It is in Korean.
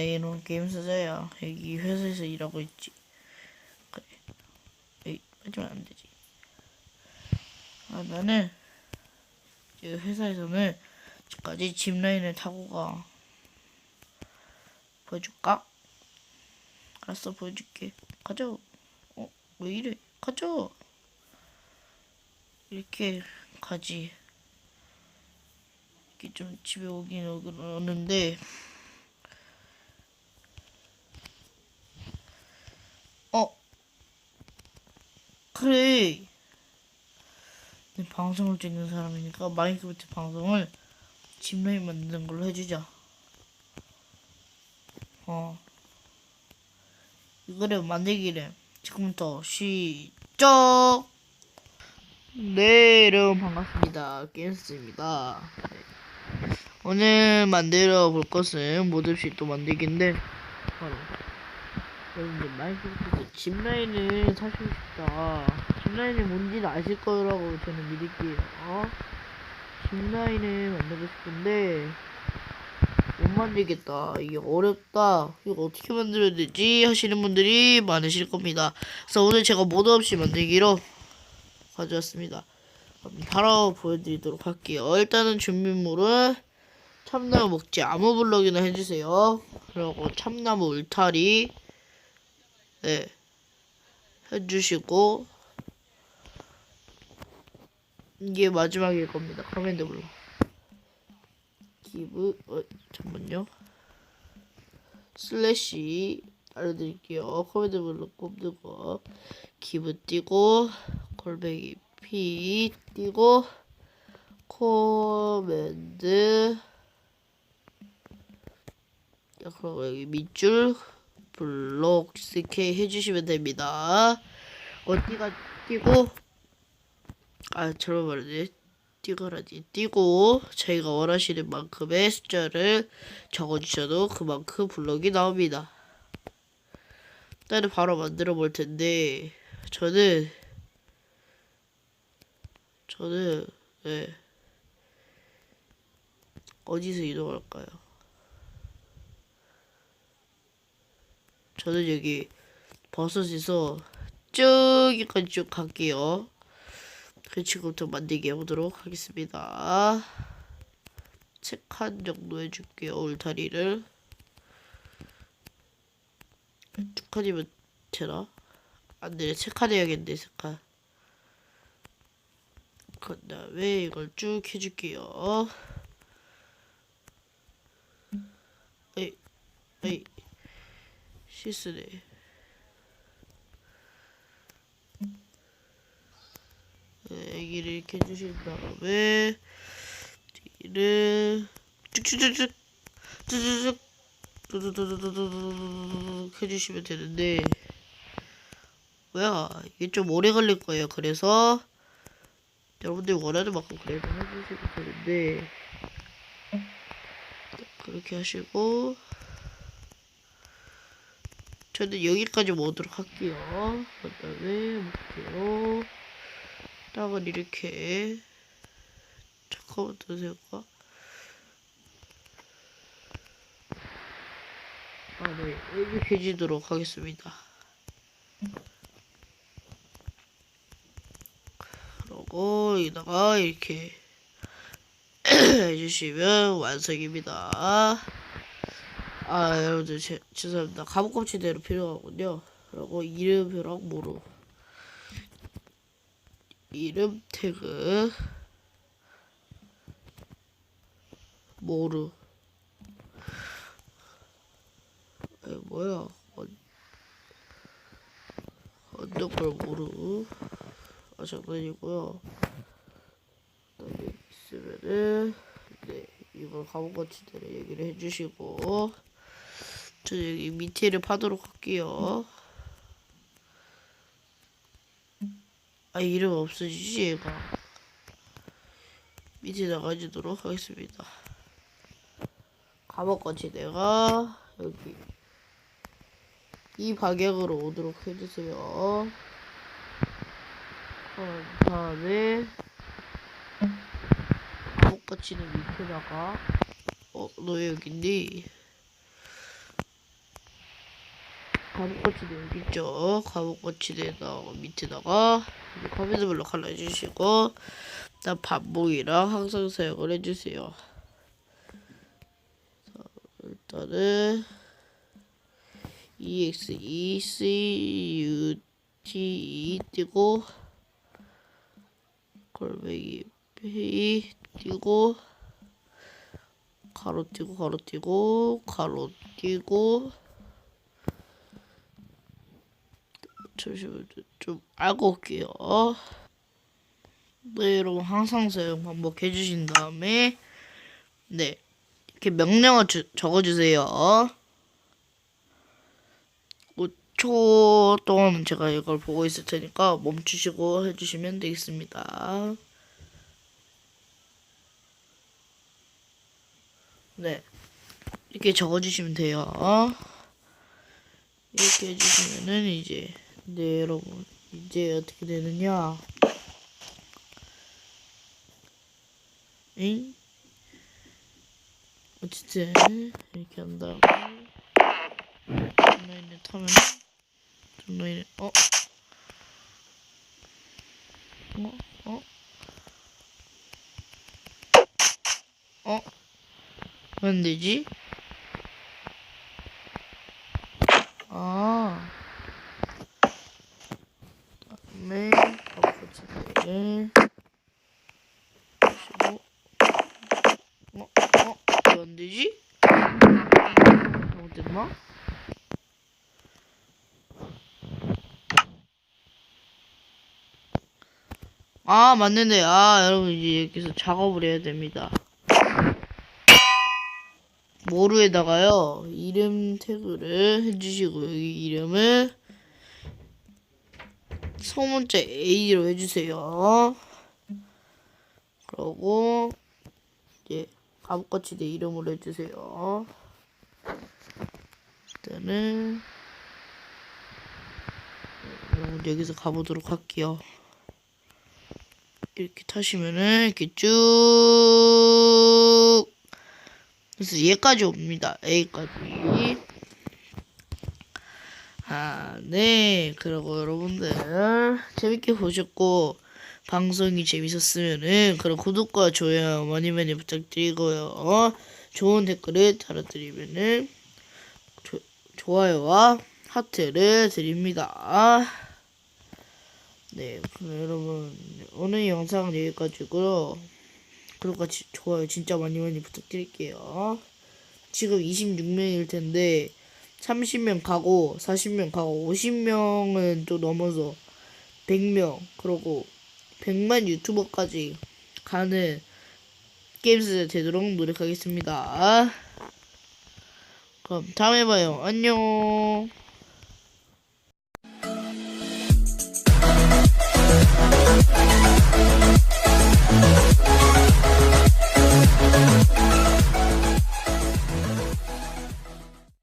내 이름 게임 사자야. 여기 회사에서 일하고 있지. 그래. 에이, 하지면 안 되지. 아, 나는 이 회사에서는 지금까지 짚라인을 타고 가. 보여줄까? 알았어, 보여줄게. 가자. 어, 왜 이래? 가자. 이렇게 가지. 이렇게 좀 집에 오긴 오는데 어 그래. 내 방송을 찍는 사람이니까 마이크로프트 방송을 집라인 만드는 걸로 해주자. 어. 이거를 만들기를 지금부터 시작! 네 여러분 반갑습니다. 게임스입니다. 네. 오늘 만들어 볼 것은 없이 또 만들기인데 바로 여러분들 마이크로프트 짚라인을 사시고 싶다. 짚라인이 뭔지는 아실 거라고 저는 믿을게요. 어? 짚라인을 만들고 싶은데 못 만들겠다. 이게 어렵다. 이거 어떻게 만들어야 되지? 하시는 분들이 많으실 겁니다. 그래서 오늘 제가 모드 없이 만들기로 가져왔습니다. 바로 보여드리도록 할게요. 일단은 준비물은 참나무 목재 아무 블럭이나 해주세요. 그리고 참나무 울타리 네 해주시고. 이게 마지막일 겁니다. 커맨드 블럭 기브 어 잠만요. 슬래시 알려드릴게요. 커맨드 꼽는 거 기브 띄고 골뱅이 P 띄고 코맨드. 자, 그럼 여기 밑줄 블록 CK 해주시면 됩니다. 어디가 띄고 아 저런 말이지 띄거라지 띄고 저희가 원하시는 만큼의 숫자를 적어주셔도 그만큼 블록이 나옵니다. 일단은 바로 만들어 볼 텐데 저는 저는 네. 어디서 이동할까요? 저는 여기 버섯에서 저기까지 쭉 갈게요. 그 지금부터 만들기 해보도록 하겠습니다. 책 한 정도 해줄게요. 울타리를. 두 칸이면 되나? 안 되네. 세칸 해야겠네. 세 칸. 그 다음에 이걸 쭉 해줄게요. 에이, 에이. 실수네. 네, 애기를 이렇게 해주신 다음에 뒤를 쭉쭉쭉쭉 쭉쭉쭉 두두두두두두둑 해주시면 되는데 뭐야 이게 좀 오래 걸릴 거예요 그래서 여러분들이 원하는 만큼 그래도 해주시면 되는데 그렇게 하시고 저는 여기까지 모도록 할게요. 그 다음에 볼게요. 땅을 이렇게 잠깐만 드세요까 아, 네. 이렇게 해지도록 하겠습니다. 그러고 여기다가 이렇게 해주시면 완성입니다. 아 여러분들 제, 죄송합니다. 가부껍질대로 필요하군요. 그리고 이름표랑 모루 이름 태그. 모루 에 뭐야? 언더걸 모루 아 장난이고요. 그다음에 있으면은 네 이걸 가부껍질대로 얘기를 해주시고 저 여기 밑에를 파도록 할게요. 아 이름 없어지지 얘가. 밑에 나가지도록 하겠습니다. 감옥같이 내가 여기 이 방향으로 오도록 해주세요. 그 다음에 감옥같이는 밑에다가 어 너 여기 있니? 가부꼬치대 여기 있죠. 가부꼬치대에다가 밑에다가 블록 하나 해주시고 일단 반복이랑 항상 사용을 해주세요. 자, 일단은 ex e e 띄고 골뱅이 페이 띄고 가로 띄고 가로 띄고 가로 띄고 잠시만요 좀 알고 올게요. 네 여러분 항상 사용 반복 해 주신 다음에 네 이렇게 명령어 주, 적어주세요. 5초 동안 제가 이걸 보고 있을 테니까 멈추시고 해주시면 되겠습니다. 네 이렇게 적어주시면 돼요. 이렇게 해주시면은 이제 네 여러분 이제 어떻게 되느냐 응? 어쨌든 이렇게 한 다음에 온라인에 타면 온라인에 어? 어? 어? 어? 왜 안 되지? 아. 다음에 아버지를 하시고 어? 어? 왜 안 되지? 잘못됐나? 아 맞는데 아 여러분 이제 여기서 작업을 해야 됩니다 모루에다가요 이름 태그를 해주시고 여기 이름을 소문자 A로 해주세요 그러고 이제 가부같이 내 이름으로 해주세요 일단은 여기서 가보도록 할게요 이렇게 타시면은 이렇게 쭉 그래서 얘까지 옵니다. A까지. 아, 네. 그리고 여러분들 재밌게 보셨고 방송이 재밌었으면은 그럼 구독과 좋아요 많이 많이 부탁드리고요. 좋은 댓글을 달아드리면은 조, 좋아요와 하트를 드립니다. 네, 그럼 여러분 오늘 영상은 여기까지고요. 구독과 지- 좋아요 진짜 많이 많이 부탁드릴게요. 지금 26명일 텐데 30명 가고 40명 가고 50명은 또 넘어서 100명 그러고 100만 유튜버까지 가는 게임스 되도록 노력하겠습니다. 그럼 다음에 봐요. 안녕.